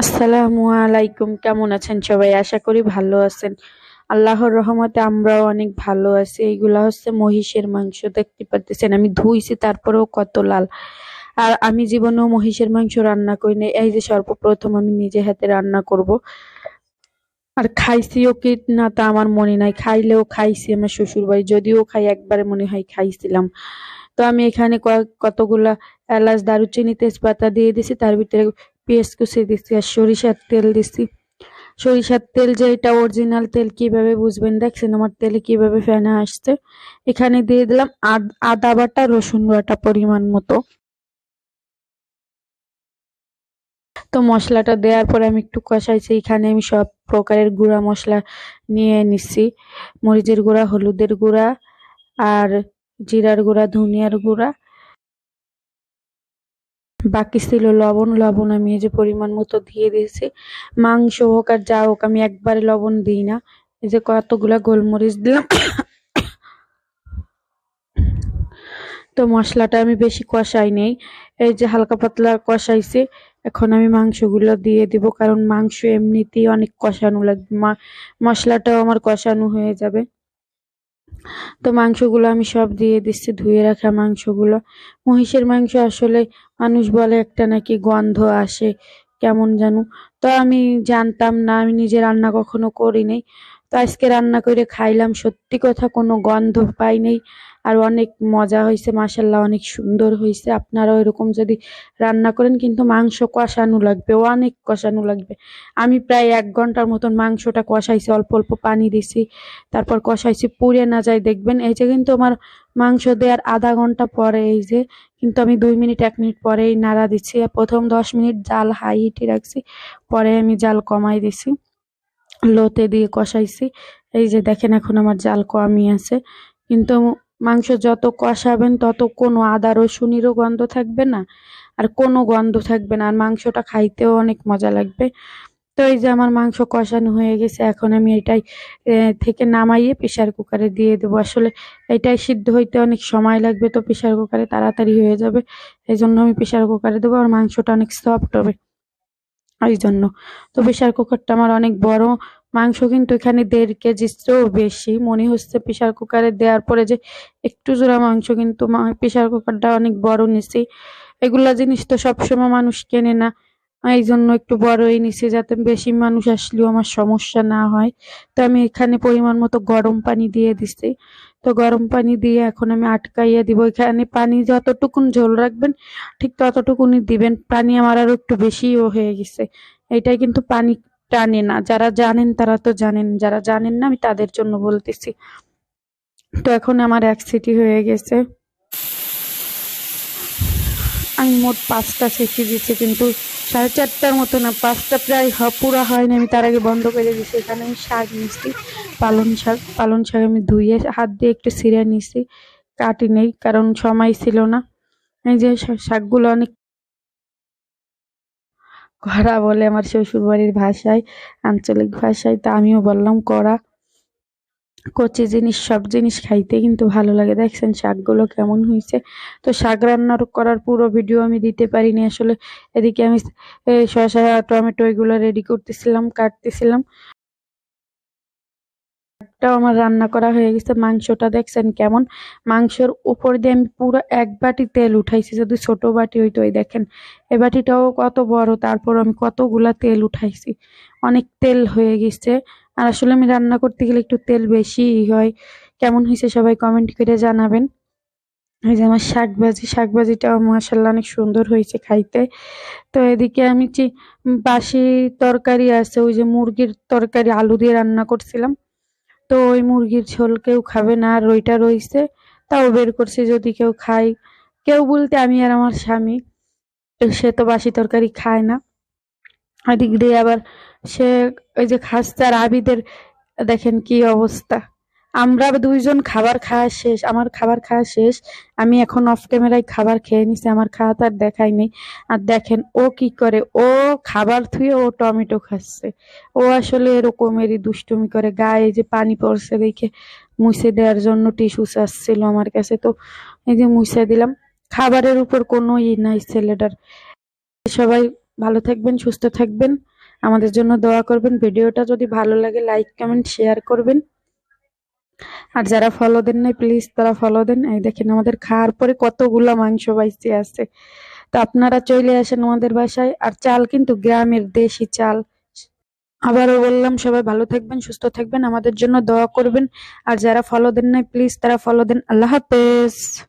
আসসালামু আলাইকুম। কেমন আছেন সবাই? আশা করি ভালো আছেন। আল্লাহর রহমতে আমরাও অনেক ভালো আছি। এইগুলা হচ্ছে মহিষের মাংস, দেখতে পারতেছেন। আমি ধুইছি, তারপরেও কত লাল। আর আমি জীবনেও মহিষের মাংস রান্না করি না এই যে সর্বপ্রথম আমি নিজে হাতে রান্না করব। আর খাইছিও কি না তা আমার মনে নাই। খাইলেও খাইছি আমার শ্বশুর বাড়ি যদিও খাই, একবারে মনে হয় খাইছিলাম। তো আমি এখানে কতগুলা এলাচ, দারুচিনি, তেজপাতা দিয়ে দিছি। তার ভিতরে পেঁয়াজ কুচি দিছি আর সরিষার তেল দিছি সরিষার তেল যে এটা অরিজিনাল তেল কীভাবে বুঝবেন? দেখছেন আমার তেলে কীভাবে ফেনা আসছে? এখানে দিয়ে দিলাম আদা বাটা, রসুন বাটা পরিমাণ মতো। তো মশলাটা দেওয়ার পরে আমি একটু কষাইছি। এখানে আমি সব প্রকারের গুঁড়া মশলা নিয়ে নিচ্ছি। মরিচের গুঁড়া, হলুদের গুঁড়া, আর জিরার গুঁড়া, ধনিয়ার গুঁড়া বাকি ছিল লবণ। লবণ আমি এই যে পরিমাণ মতো দিয়ে দিয়েছি। মাংস হোক আর যা হোক, আমি একবারে লবণ দিই না। এই যে কতগুলা গোলমরিচ দিলাম। তো মশলাটা আমি বেশি কষাই নেই। এই যে হালকা পাতলা কষাইছি, এখন আমি মাংসগুলো দিয়ে দিব, কারণ মাংস এমনিতেই অনেক কষানো লাগবে। মশলাটাও আমার কষানো হয়ে যাবে। তো মাংসগুলো আমি সব দিয়ে দিচ্ছি, ধুয়ে রাখা মাংসগুলো। মহিষের মাংস আসলে মানুষ বলে একটা নাকি গন্ধ আসে, কেমন যেন তো আমি জানতাম না, আমি নিজে রান্না কখনো করিনি। তো আজকে রান্না করে খাইলাম, সত্যি কথা কোনো গন্ধ পাই নাই। আর অনেক মজা হয়েছে মাসাল্লাহ অনেক সুন্দর হয়েছে। আপনারাও এরকম যদি রান্না করেন, কিন্তু মাংস কষানো লাগবে, অনেক কষানো লাগবে। আমি প্রায় এক ঘণ্টার মতন মাংসটা কষাইছি, অল্প অল্প পানি দিছি, তারপর কষাইছি, পুড়ে না যায়, দেখবেন। এই যে কিন্তু আমার মাংস দেওয়ার আধা ঘণ্টা পরে, এই যে কিন্তু আমি দুই মিনিট, এক মিনিট পরেই নাড়া দিচ্ছি। প্রথম দশ মিনিট জাল হাই হিটে রাখছি, পরে আমি জাল কমাই দিছি। লোতে দিয়ে কষাইছি। এই যে দেখেন, এখন আমার জাল কমই আছে। কিন্তু মাংস যত কষাবেন, তত কোনো আদা, রসুনেরও গন্ধ থাকবে না, আর কোনো গন্ধ থাকবে না। আর মাংসটা খাইতেও অনেক মজা লাগবে। তো এই যে আমার মাংস কষানো হয়ে গেছে, এখন আমি এটাই থেকে নামাইয়ে প্রেশার কুকারে দিয়ে দেবো। আসলে এটাই সিদ্ধ হইতে অনেক সময় লাগবে তো প্রেশার কুকারে তাড়াতাড়ি হয়ে যাবে। এই জন্য আমি প্রেশার কুকারে দেবো আর মাংসটা অনেক সফট হবে। এই জন্য। তো প্রেশার কুকারটা আমার অনেক বড় মাংস কিন্তু এখানে দেড় কেজির চেয়েও বেশি। মনে হচ্ছে প্রেশার কুকারে দেওয়ার পরে যে একটু জোড়া মাংস কিন্তু প্রেশার কুকারটা অনেক বড় নিছি। এগুলা জিনিস তো সবসময় মানুষ কেনে না। এই জন্য একটু বড়ই নিছি যাতে বেশি মানুষ আসলেও আমার সমস্যা না হয়। তো আমি এখানে পরিমাণ মতো গরম পানি দিয়ে দিছি। তো গরম পানি দিয়ে এখন আমি আটকাইয়া দিব। এখানে পানি যতটুকুন ঝোল রাখবেন, ঠিক ততটুকুনি দিবেন। পানি আমার আরও একটু বেশিও হয়ে গেছে। এটাই কিন্তু পানি টানে না। যারা জানেন তারা তো জানেন, যারা জানেন না আমি তাদের জন্য বলতেছি। তো এখন আমার এক সিটি হয়ে গেছে। আমি মোট পাঁচটা সিটি দিচ্ছি কিন্তু সাড়ে চারটার মতো না, পাঁচটা প্রায় পুরা হয়নি আমি তার আগে বন্ধ করে দিয়েছি। এখানে আমি শাক নিচ্ছি পালং শাক। পালং শাক আমি ধুয়ে হাত দিয়ে একটু ছিঁড়ে নিছি কাটি নেই, কারণ সময় ছিল না। এই যে শাকগুলো অনেক কড়া বলে আমার শ্বশুর বাড়ির ভাষায়, আঞ্চলিক ভাষায়, তা আমিও বললাম করা। কচি জিনিস, সব জিনিস খাইতে কিন্তু ভালো লাগে। দেখছেন শাকগুলো কেমন হয়েছে তো শাক রান্নার করার পুরো ভিডিও আমি দিতে পারিনি। আসলে এদিকে আমি শশা টমেটো এগুলো রেডি করতেছিলাম, কাটতেছিলাম। শাকটাও আমার রান্না করা হয়ে গেছে। মাংসটা দেখছেন কেমন? মাংসের উপর দিয়ে আমি পুরো এক বাটি তেল উঠাইছি। যদি ছোট বাটি হইতো ওই দেখেন, এ বাটিটাও কত বড়, তারপর আমি কতগুলা তেল উঠাইছি। অনেক তেল হয়ে গেছে। আর আসলে আমি রান্না করতে গেলে একটু তেল বেশি হয়। কেমন হয়েছে সবাই কমেন্ট করে জানাবেন। এই যে আমার শাক ভাজি শাক ভাজিটাও মাসাল্লাহ অনেক সুন্দর হয়েছে খাইতে। তো এদিকে আমি বাসি তরকারি আছে, ওই যে মুরগির তরকারি, আলু দিয়ে রান্না করছিলাম। তো ওই মুরগির ঝোল কেউ খাবে না আর ওইটা রইছে তাও বের করছে যদি কেউ খায়। কেউ বলতে আমি আর আমার স্বামী, সে তো বাসি তরকারি খায় না। ওদিক দিয়ে আবার সে ওই যে খাস্তার আবিদের, দেখেন কি অবস্থা। আমরা দুইজন খাবার খাওয়া শেষ, আমার খাবার খাওয়া শেষ। আমি এখন অফ ক্যামেরায় খাবার খেয়ে নিছি, আমার খাওয়া তো আর দেখাই নেই। আর দেখেন, ও কি করে, ও খাবার থুয়ে ও টমেটো খাচ্ছে। ও আসলে এরকমেরই দুষ্টুমি করে, গায়ে যে পানি পড়ছে দেখে মুছে দেওয়ার জন্য টিস্যু চাচ্ছিল আমার কাছে। তো এই যে মুছে দিলাম, খাবারের উপর কোনো ই নাই ছেলেটার। সবাই ভালো থাকবেন, সুস্থ থাকবেন। আমাদের জন্য দোয়া করবেন। ভিডিওটা যদি ভালো লাগে লাইক কমেন্ট শেয়ার করবেন। আর যারা ফলো দেন নাই প্লিজ তারা ফলো দেন। এই দেখেন আমাদের খাওয়ার পরে কতগুলো মাংস বাইসে আছে। তো আপনারা চলে আসেন আমাদের বাসায়। আর চাল কিন্তু গ্রামের দেশি চাল। আবারও বললাম, সবাই ভালো থাকবেন, সুস্থ থাকবেন। আমাদের জন্য দোয়া করবেন। আর যারা ফলো দেন নাই প্লিজ তারা ফলো দেন। আল্লাহ হাফেজ।